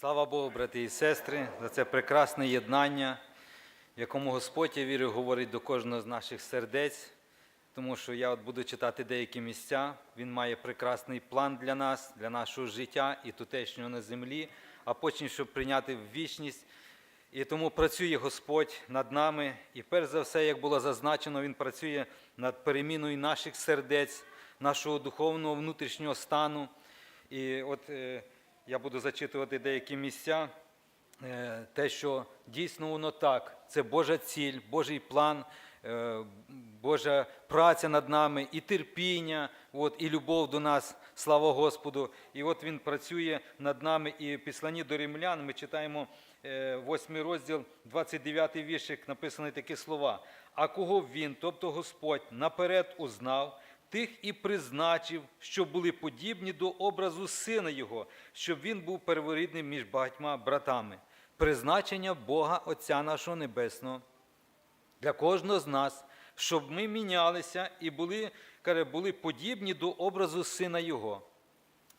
Слава Богу, брати і сестри, за це прекрасне єднання, в якому Господь, я вірю, говорить до кожного з наших сердець, тому що я от буду читати деякі місця. Він має прекрасний план для нас, для нашого життя і тутешнього на землі, а потім, щоб прийняти в вічність. І тому працює Господь над нами. І перш за все, як було зазначено, Він працює над переміною наших сердець, нашого духовного внутрішнього стану. І от е, я буду зачитувати деякі місця, е, те, що дійсно воно так, це Божа ціль, Божий план, е, Божа праця над нами, і терпіння, от, і любов до нас, слава Господу. І от Він працює над нами. І в післанні до римлян ми читаємо 8 розділ, 29 віршик, написані такі слова. А кого він, тобто Господь, наперед узнав, тих і призначив, що були подібні до образу сина Його, щоб він був перворідним між багатьма братами. Призначення Бога Отця нашого Небесного для кожного з нас, щоб ми мінялися і були, каже, були подібні до образу сина Його.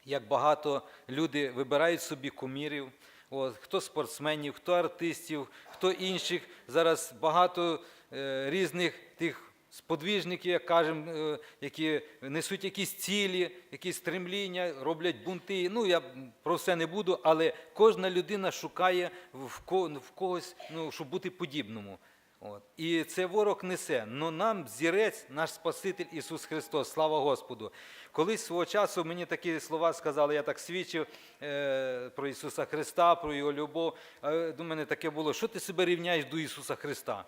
Як багато люди вибирають собі кумірів, от, хто спортсменів, хто артистів, хто інших. Зараз багато е, різних тих сподвіжників, як кажемо, е, які несуть якісь цілі, якісь стремління, роблять бунти. Ну, я про все не буду, але кожна людина шукає в когось, ну, щоб бути подібному. От. І це ворог несе. Но нам зірець, наш Спаситель Ісус Христос, слава Господу. Колись свого часу мені такі слова сказали, я так свідчив е, про Ісуса Христа, про Його любов. Е, до мене таке було, що ти себе рівняєш до Ісуса Христа?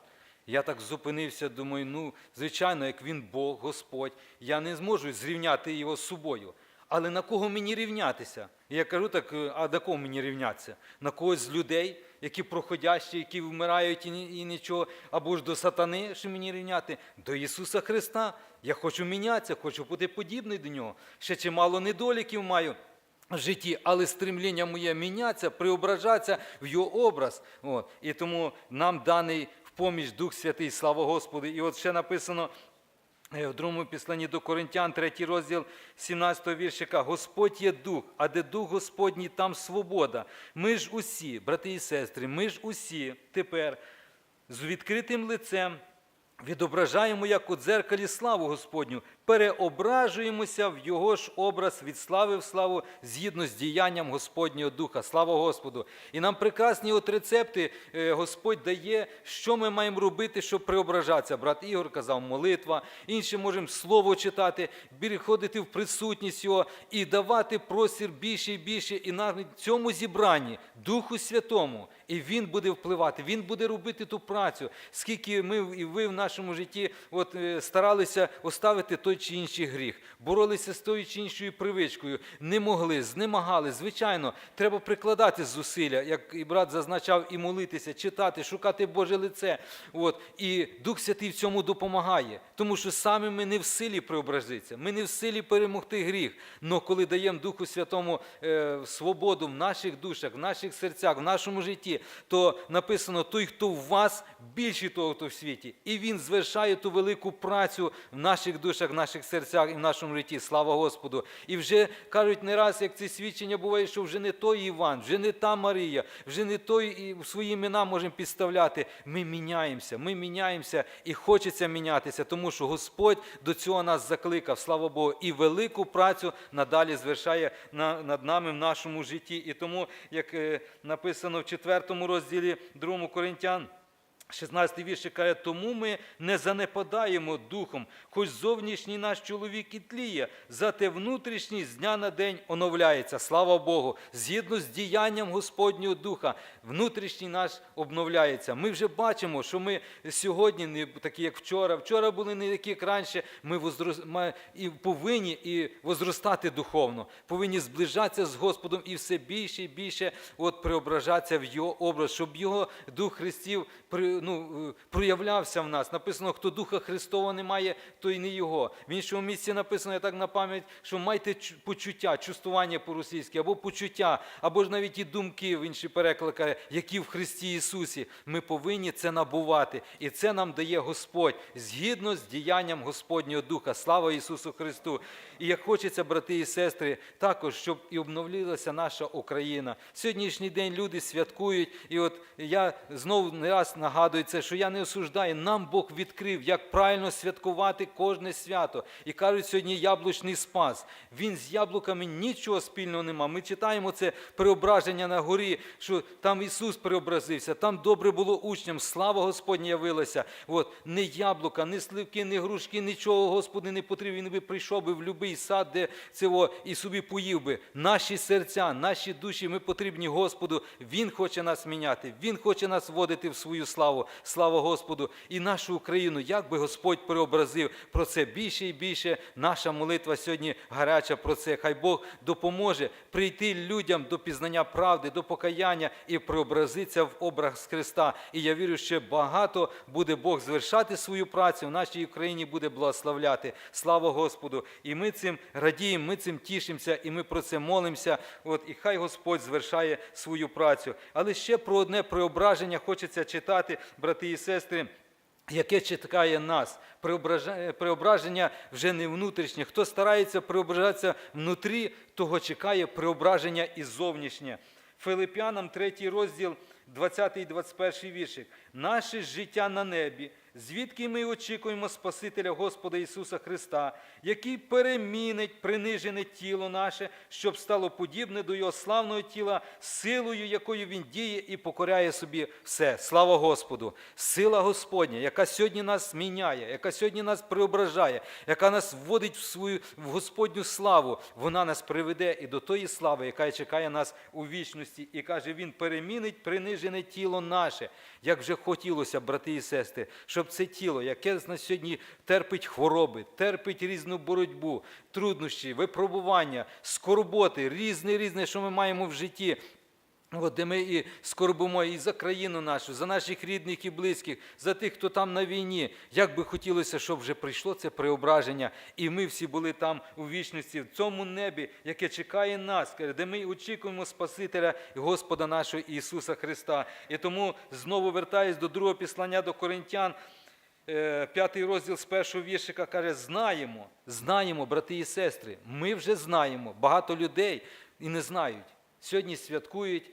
Я так зупинився, думаю, ну, звичайно, як Він Бог, Господь, я не зможу зрівняти Його з собою. Але на кого мені рівнятися? І я кажу так, е, а до кого мені рівнятися? На когось з людей, які проходящі, які вмирають і, нічого, або ж до сатани, що мені рівняти? До Ісуса Христа. Я хочу мінятися, хочу бути подібний до нього. Ще чимало недоліків маю. В житті, але стремління моє мінятися, преображатися в його образ. От. І тому нам даний поміч Дух Святий, слава Господу. І от ще написано Е, В другому післанні до Коринтян, третій розділ 17 віршика. Господь є дух, а де дух Господній, там свобода. Ми ж усі, брати і сестри, ми ж усі тепер з відкритим лицем відображаємо, як у дзеркалі славу Господню, переображуємося в Його ж образ від слави в славу згідно з діянням Господнього Духа. Слава Господу! І нам прекрасні от рецепти е, Господь дає, що ми маємо робити, щоб преображатися. Брат Ігор казав, молитва, інші можемо слово читати, переходити в присутність Його і давати простір більше і більше, і на цьому зібранні Духу Святому. І Він буде впливати, Він буде робити ту працю. Скільки ми і ви в нашому житті от, е, старалися оставити той чи інший гріх, боролися з тою чи іншою привичкою, не могли, знемагали. Звичайно, треба прикладати зусилля, як і брат зазначав, і молитися, читати, шукати Боже лице. От. І Дух Святий в цьому допомагає, тому що самі ми не в силі преобразитися, ми не в силі перемогти гріх. Но коли даємо Духу Святому е, свободу в наших душах, в наших серцях, в нашому житті, то написано: той, хто в вас, більший того, хто в світі. І він звершає ту велику працю в наших душах, в наших серцях і в нашому житті. Слава Господу! І вже кажуть не раз, як ці свідчення буває, що вже не той Іван, вже не та Марія, вже не той і свої імена можемо підставляти. Ми міняємося, ми міняємося і хочеться мінятися, тому що Господь до цього нас закликав, слава Богу, і велику працю надалі звершає над нами в нашому житті. І тому, як е, написано в 4 розділі 2 Коринтян, 16 вірш каже, тому ми не занепадаємо духом, хоч зовнішній наш чоловік і тліє, зате внутрішній з дня на день оновляється. Слава Богу, згідно з діянням Господнього Духа, внутрішній наш обновляється. Ми вже бачимо, що ми сьогодні не такі, як вчора. Вчора були не такі, як раніше. Ми возрос... і повинні і возростати духовно, повинні зближатися з Господом і все більше і більше от преображатися в Його образ, щоб Його Дух Христів при- ну, е, проявлявся в нас. Написано, хто Духа Христова не має, то й не його. В іншому місці написано, я так на пам'ять, що майте почуття, чувствування по-російськи, або почуття, або ж навіть і думки в інші переклади, які в Христі Ісусі. Ми повинні це набувати. І це нам дає Господь згідно з діянням Господнього Духа. Слава Ісусу Христу! І як хочеться, брати і сестри, також, щоб і обновлилася наша Україна. Сьогоднішній день люди святкують, і от я знову не раз нагадую це, що я не осуждаю. Нам Бог відкрив, як правильно святкувати кожне свято. І кажуть, сьогодні яблучний спас. Він з яблуками нічого спільного нема. Ми читаємо це преображення на горі, що там Ісус преобразився, там добре було учням, слава Господня явилася. От не яблука, не сливки, не грушки, нічого Господи не потрібно. Він би прийшов би в будь-який сад, де цього і собі поїв би. Наші серця, наші душі, ми потрібні Господу. Він хоче нас міняти, Він хоче нас вводити в свою славу. Слава Господу! І нашу Україну, як би Господь преобразив про це більше і більше. Наша молитва сьогодні гаряча про це. Хай Бог допоможе прийти людям до пізнання правди, до покаяння і преобразиться в образ Христа. І я вірю, що багато буде Бог звершати свою працю в нашій Україні буде благословляти. Слава Господу! І ми цим радіємо, ми цим тішимося, і ми про це молимося. От і хай Господь звершає свою працю. Але ще про одне преображення хочеться читати, брати і сестри. Яке чекає нас? Преображення, вже не внутрішнє. Хто старається преображатися внутрі, того чекає преображення і зовнішнє. Филип'янам 3 розділ, 20 і 21 віршик. Наше життя на небі, звідки ми очікуємо Спасителя Господа Ісуса Христа, який перемінить принижене тіло наше, щоб стало подібне до Його славного тіла, силою, якою Він діє і покоряє собі все. Слава Господу! Сила Господня, яка сьогодні нас міняє, яка сьогодні нас преображає, яка нас вводить в свою в Господню славу, вона нас приведе і до тої слави, яка чекає нас у вічності. І каже, Він перемінить принижене тіло наше, як вже хотілося, брати і сестри, щоб це тіло, яке на сьогодні терпить хвороби, терпить різну боротьбу, труднощі, випробування, скорботи, різне, різне, що ми маємо в житті. От, де ми і скорбимо і за країну нашу, за наших рідних і близьких, за тих, хто там на війні. Як би хотілося, щоб вже прийшло це преображення, і ми всі були там у вічності, в цьому небі, яке чекає нас, де ми очікуємо Спасителя Господа нашого Ісуса Христа. І тому знову вертаюсь до другого післання до Коринтян, е, п'ятий розділ з першого віршика каже: знаємо, знаємо, брати і сестри, ми вже знаємо. Багато людей і не знають. Сьогодні святкують,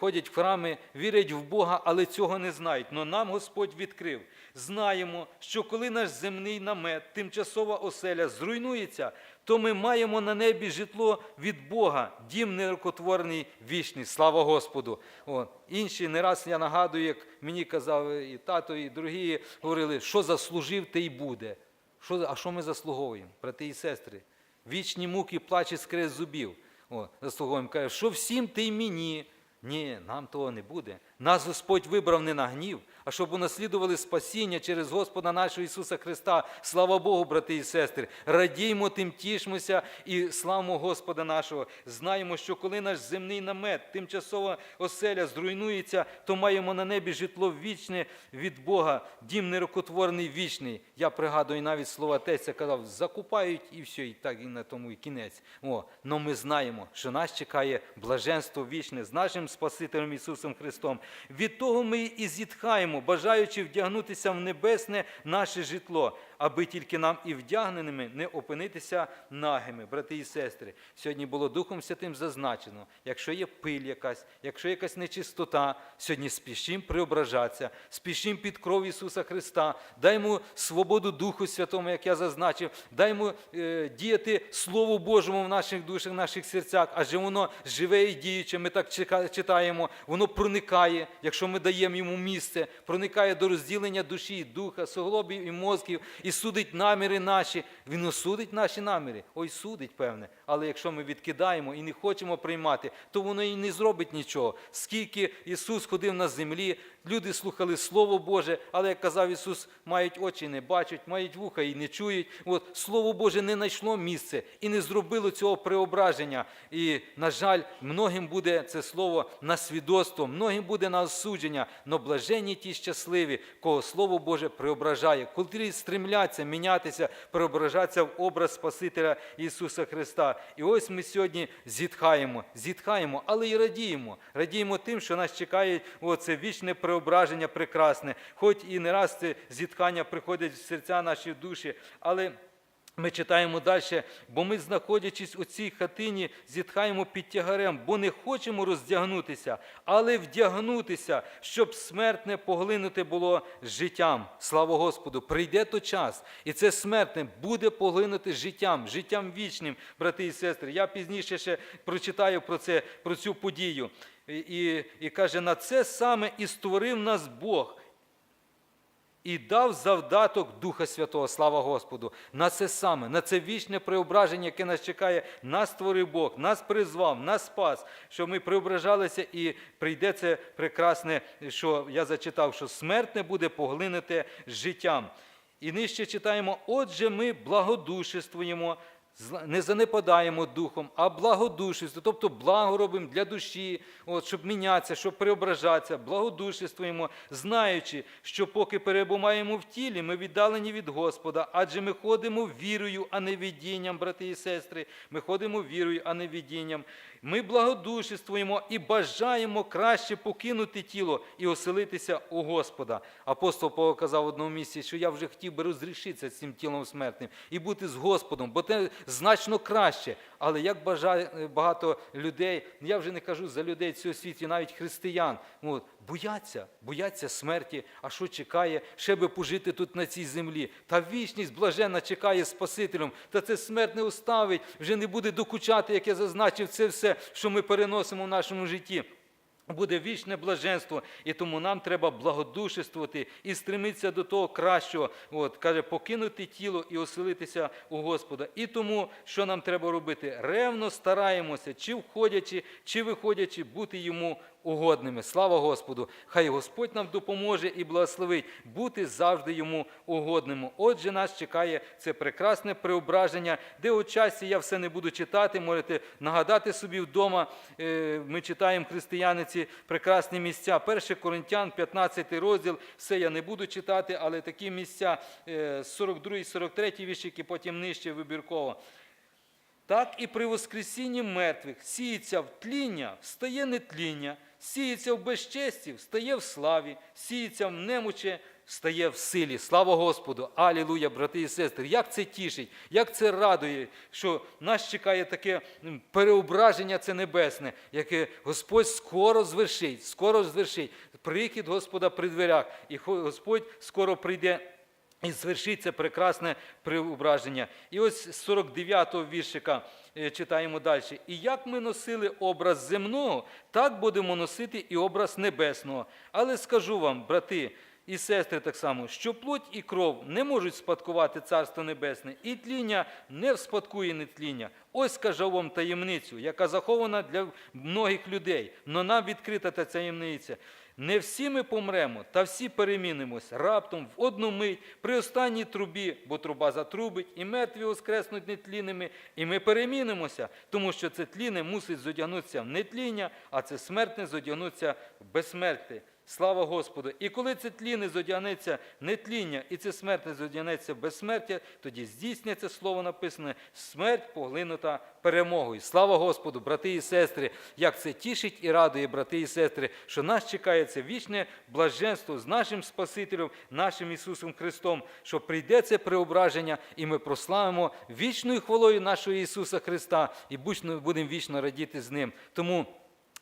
ходять в храми, вірять в Бога, але цього не знають. Но нам Господь відкрив. Знаємо, що коли наш земний намет, тимчасова оселя зруйнується, то ми маємо на небі житло від Бога, дім нерукотворний вічний. Слава Господу! О, інші не раз я нагадую, як мені казав і тато, і другі говорили, що заслужив, те й буде. Що, а що ми заслуговуємо, брати і сестри? Вічні муки, плач і скрез зубів. О, заслуговуємо. Каже, що всім ти й мені. Ні, нам того не буде. Нас Господь вибрав не на гнів, а щоб унаслідували спасіння через Господа нашого Ісуса Христа. Слава Богу, брати і сестри. Радіймо тим, тішмося і славимо Господа нашого. Знаємо, що коли наш земний намет, тимчасова оселя зруйнується, то маємо на небі житло вічне від Бога, дім нерокотворний вічний. Я пригадую навіть слова Теця казав, закупають і все, і так і на тому і кінець. О, но ми знаємо, що нас чекає блаженство вічне з нашим Спасителем Ісусом Христом. Від того ми і зітхаємо, бажаючи вдягнутися в небесне наше житло, аби тільки нам і вдягненими не опинитися нагими, брати і сестри. Сьогодні було Духом Святим зазначено, якщо є пиль якась, якщо якась нечистота, сьогодні спішим преображатися, спішим під кров Ісуса Христа, даймо свободу Духу Святому, як я зазначив, даймо е, діяти Слову Божому в наших душах, в наших серцях, адже воно живе і діюче. Ми так читаємо, воно проникає, якщо ми даємо йому місце, проникає до розділення душі, духа, суглобів і мозків, і судить наміри наші. Він осудить наші наміри. Ой, судить, певне. Але якщо ми відкидаємо і не хочемо приймати, то воно і не зробить нічого. Скільки Ісус ходив на землі, люди слухали Слово Боже, але як казав Ісус, мають очі, і не бачать, мають вуха і не чують. От Слово Боже не знайшло місце і не зробило цього преображення. І, на жаль, многим буде це слово на свідоцтво, многим буде на осудження, но блаженні ті щасливі, кого Слово Боже преображає, котрі стремляться мінятися, преображатися в образ Спасителя Ісуса Христа. І ось ми сьогодні зітхаємо, зітхаємо, але і радіємо. Радіємо тим, що нас чекає оце вічне преображення прекрасне. Хоч і не раз це зітхання приходить в серця наші душі, але ми читаємо далі, бо ми, знаходячись у цій хатині, зітхаємо під тягарем, бо не хочемо роздягнутися, але вдягнутися, щоб смертне поглинути було життям. Слава Господу! Прийде то час, і це смертне буде поглинути життям, життям вічним, брати і сестри. Я пізніше ще прочитаю про це, про цю подію. І, і каже, на це саме і створив нас Бог і дав завдаток Духа Святого, слава Господу, на це саме, на це вічне преображення, яке нас чекає, нас створив Бог, нас призвав, нас спас, що ми преображалися і прийде це прекрасне, що я зачитав, що смертне буде поглинути життям. І нижче читаємо, отже, ми благодушествуємо, не занепадаємо духом, а благодушествуємо, тобто благо робимо для душі, от, щоб мінятися, щоб преображатися, благодушествуємо, знаючи, що поки перебуваємо в тілі, ми віддалені від Господа, адже ми ходимо вірою, а не видінням, брати і сестри. Ми ходимо вірою, а не видінням. Ми благодушествуємо і бажаємо краще покинути тіло і оселитися у Господа. Апостол Павло казав в одному місці, що я вже хотів би розрішитися цим тілом смертним і бути з Господом, бо це значно краще. Але як бажає багато людей, я вже не кажу за людей цього світі, навіть християн, от, бояться, бояться смерті. А що чекає? Ще би пожити тут на цій землі. Та вічність блаженна чекає Спасителем. Та це смерть не оставить, вже не буде докучати, як я зазначив, це все, що ми переносимо в нашому житті. Буде вічне блаженство, і тому нам треба благодушествувати і стремитися до того кращого. От, каже, покинути тіло і оселитися у Господа. І тому, що нам треба робити? Ревно стараємося, чи входячи, чи виходячи, бути йому угодними. Слава Господу! Хай Господь нам допоможе і благословить бути завжди йому угодними. Отже, нас чекає це прекрасне преображення, де у часі я все не буду читати, можете нагадати собі вдома. Е, Ми читаємо християни ці прекрасні місця. 1 Коринтян, 15 розділ. Все я не буду читати, але такі місця 42, 43 вірші, які потім нижче вибірково. Так і при воскресінні мертвих сіється в тління, встає нетління, сіється в безчесті, встає в славі, сіється в немочі, встає в силі. Слава Господу! Алілуя, брати і сестри! Як це тішить, як це радує, що нас чекає таке переображення це небесне, яке Господь скоро звершить, скоро звершить. Прихід Господа при дверях, і Господь скоро прийде. І звершиться прекрасне преображення. І ось з 49-го віршика е, читаємо далі. І як ми носили образ земного, так будемо носити і образ небесного. Але скажу вам, брати і сестри, так само, що плоть і кров не можуть спадкувати Царство Небесне, і тління не вспадкує нетління. Ось скажу вам таємницю, яка захована для многих людей, но нам відкрита та таємниця. Не всі ми помремо, та всі перемінимось раптом в одну мить при останній трубі, бо труба затрубить, і мертві воскреснуть нетлінними, і ми перемінимося, тому що це тліне мусить зодягнутися в нетління, а це смертне зодягнутися в безсмертя. Слава Господу! І коли це тліне зодягнеться нетління, і це смертне зодягнеться безсмертя, тоді здійсняться слово написане смерть поглинута перемогою. Слава Господу, брати і сестри! Як це тішить і радує, брати і сестри, що нас чекає це вічне блаженство з нашим Спасителем, нашим Ісусом Христом, що прийде це преображення, і ми прославимо вічною хвалою нашого Ісуса Христа і будемо вічно радіти з Ним. Тому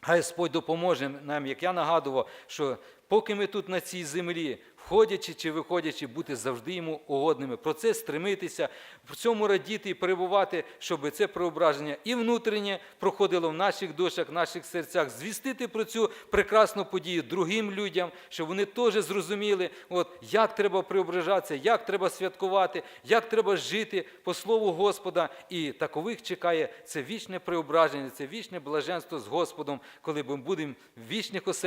Хай Господь допоможе нам, як я нагадував, що поки ми тут на цій землі входячи чи виходячи, бути завжди йому угодними. Про це стремитися, в цьому радіти і перебувати, щоб це преображення і внутрішнє проходило в наших душах, в наших серцях, звістити про цю прекрасну подію другим людям, щоб вони теж зрозуміли, от, як треба преображатися, як треба святкувати, як треба жити по слову Господа. І такових чекає це вічне преображення, це вічне блаженство з Господом, коли ми будемо в вічних оселях